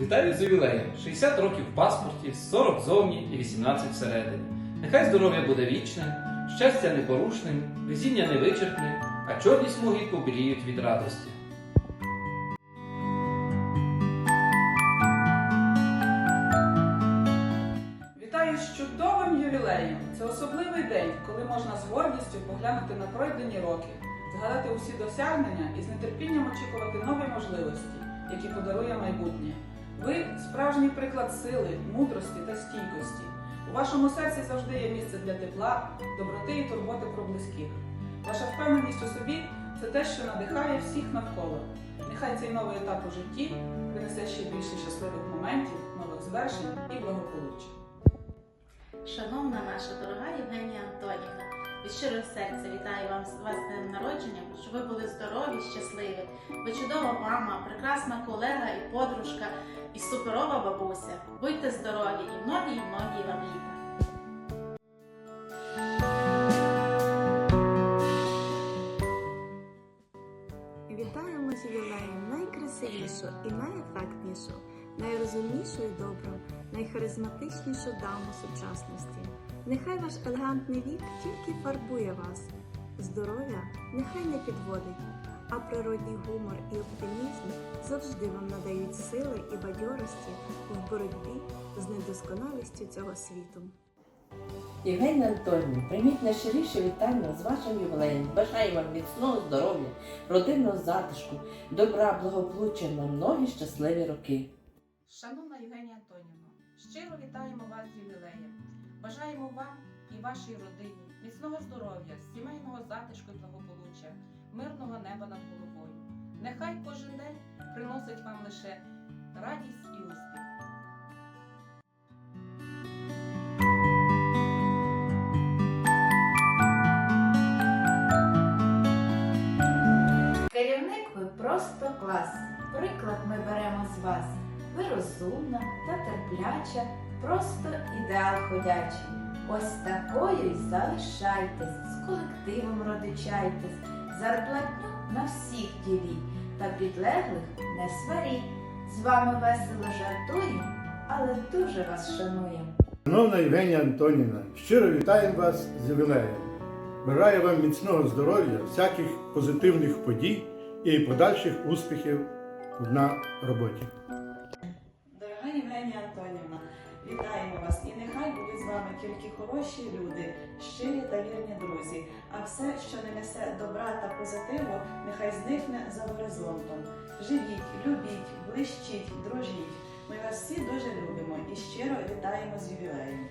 Вітаю з ювілеєм! 60 років в паспорті, 40 зовні і 18 всередині. Нехай здоров'я буде вічним, щастя непорушним, везіння невичерпним, а чорні смуги побіліють від радості. Вітаю з чудовим ювілеєм! Це особливий день, коли можна з гордістю поглянути на пройдені роки, згадати усі досягнення і з нетерпінням очікувати нові можливості, які подарує майбутнє. Ви справжній приклад сили, мудрості та стійкості. У вашому серці завжди є місце для тепла, доброти і турботи про близьких. Ваша впевненість у собі це те, що надихає всіх навколо. Нехай цей новий етап у житті принесе ще більше щасливих моментів, нових звершень і благополуччя. Шановна наша дорога Євгенія Антонівна, від щирого серця вітаю вам вас з днем народження, щоб ви були здорові, щасливі. Ви чудова мама, прекрасна колега і подружка, і суперова бабуся. Будьте здорові і многі, і многі вам літа. Вітаємо з ювілеєм найкрасивішу і найефектнішу, найрозумнішу і добру, найхаризматичнішу даму сучасності. Нехай ваш елегантний вік тільки фарбує вас. Здоров'я нехай не підводить, а природній гумор і оптимізм завжди вам надають сили і бадьорості в боротьбі з недосконалістю цього світу. Євгенія Антонівна, прийміть найщиріше вітання з вашим ювілеєм. Бажаю вам міцного здоров'я, родинного затишку, добра, благополуччя на многі щасливі роки. Шановна Євгенія Антонівна, щиро вітаємо вас з ювілеєм. Бажаємо вам і вашій родині міцного здоров'я, сімейного затишку і благополуччя, мирного неба над головою. Нехай кожен день приносить вам лише радість і успіх. Керівник ви просто клас. Приклад ми беремо з вас. Ви розумна та терпляча, просто ідеал ходячий. Ось такою й залишайтесь, з колективом родичайтесь, зарплатню на всіх діліть, та підлеглих не сваріть. З вами весело жартуємо, але дуже вас шануємо. Шановна Євгенія Антонівна, щиро вітаємо вас з ювілеєм. Бажаю вам міцного здоров'я, всяких позитивних подій і подальших успіхів на роботі. Дорога Євгенія Антонівна, вітаємо вас і нехай будуть з вами тільки хороші люди, щирі та вірні друзі, а все, що не несе добра та позитиву, нехай зникне за горизонтом. Живіть, любіть, блищіть, дружіть. Ми вас всі дуже любимо і щиро вітаємо з ювілеєм.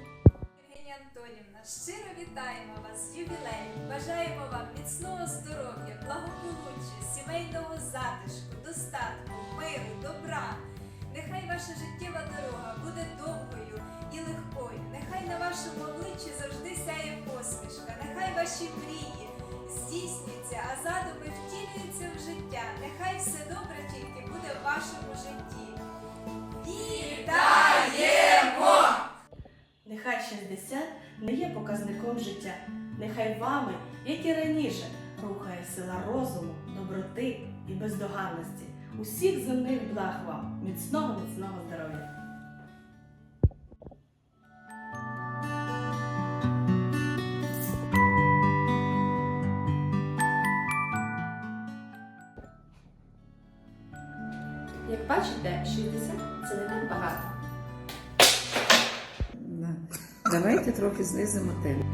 Євгенія Антонівна, щиро вітаємо вас з ювілеєм. Бажаємо вам міцного здоров'я, благополуччя, сімейного затишку, достатку, ваша життєва дорога буде довгою і легкою. Нехай на вашому обличчі завжди сяє посмішка. Нехай ваші мрії здійснюються, а задуми втілюються в життя. Нехай все добре тільки буде в вашому житті. Вітаємо! Нехай 60 не є показником життя. Нехай вами, як і раніше, рухає сила розуму, доброти і бездоганності. Усіх земних благ вам, міцного, бачите, 60 це не так багато. Давайте трохи знизимо темп.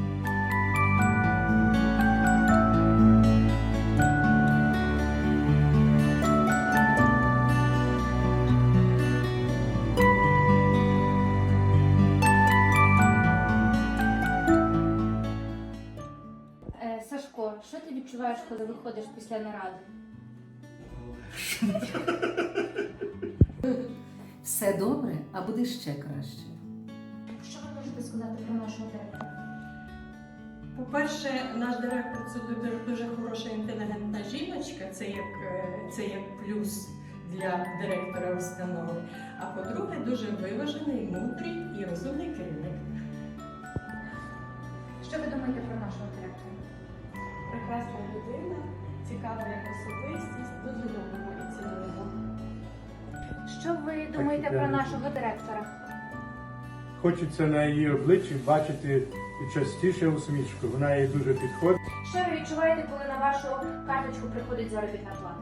Е, Сашко, що ти відчуваєш, коли виходиш після наради? Все добре, а буде ще краще. Що ви можете сказати про нашого директора? По-перше, наш директор це дуже, дуже хороша інтелігентна жіночка, це як, е, це як плюс для директора установи. А по-друге, дуже виважений, мудрий і розумний керівник. Що ви думаєте про нашого директора? Прекрасна людина, цікава як особистість, дуже любимо і цінуємо. Що ви думаєте про нашого директора? Хочеться на її обличчі бачити частіше усмішку. Вона їй дуже підходить. Що ви відчуваєте, коли на вашу карточку приходить заробітна плата?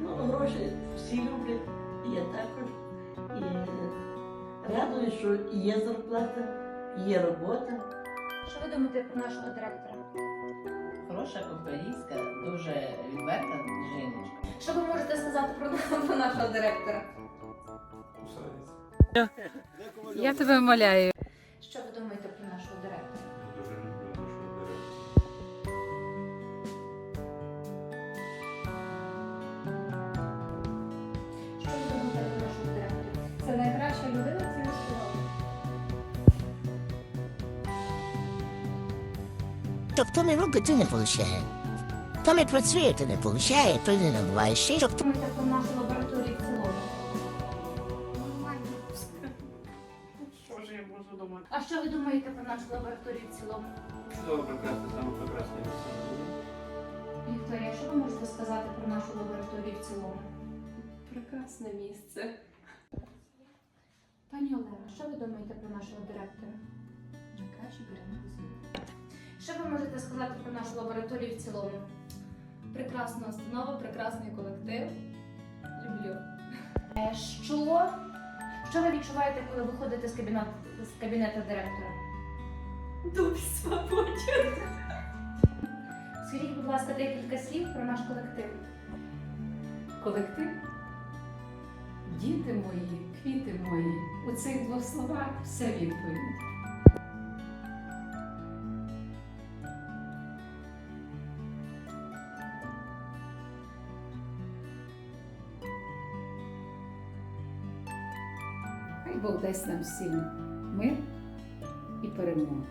Ну, гроші всі люблять, і я також. І радую, що є зарплата, є робота. Що ви думаєте про нашого директора? Хороша українська, дуже відверта жіночка. Що ви можете сказати про, про нашого директора? Я тебе моляю. Що ви думаєте про нашого директора? Тобто не робить, ти не получає. Там і працює, ти не получає, то не набуває ще. Що ви думаєте про нашу лабораторію в цілому? Що ж я можу думати? А що ви думаєте про нашу лабораторію в цілому? Чудово, прекрасно, саме прекрасне місце. Вікторія, що ви можете сказати про нашу лабораторію в цілому? Прекрасне місце. Пані Олена, що ви думаєте про нашого директора? Найкраще беремо Що ви можете сказати про нашу лабораторію в цілому? Прекрасна установа, прекрасний колектив. Люблю. Е, Що? Що ви відчуваєте, коли виходите з кабінету, з кабінету директора? Дубі свободен. Скажіть, будь ласка, декілька слів про наш колектив. Колектив? Діти мої, квіти мої. У цих двох словах все відповідь. Бог дасть нам всім мир і перемогу.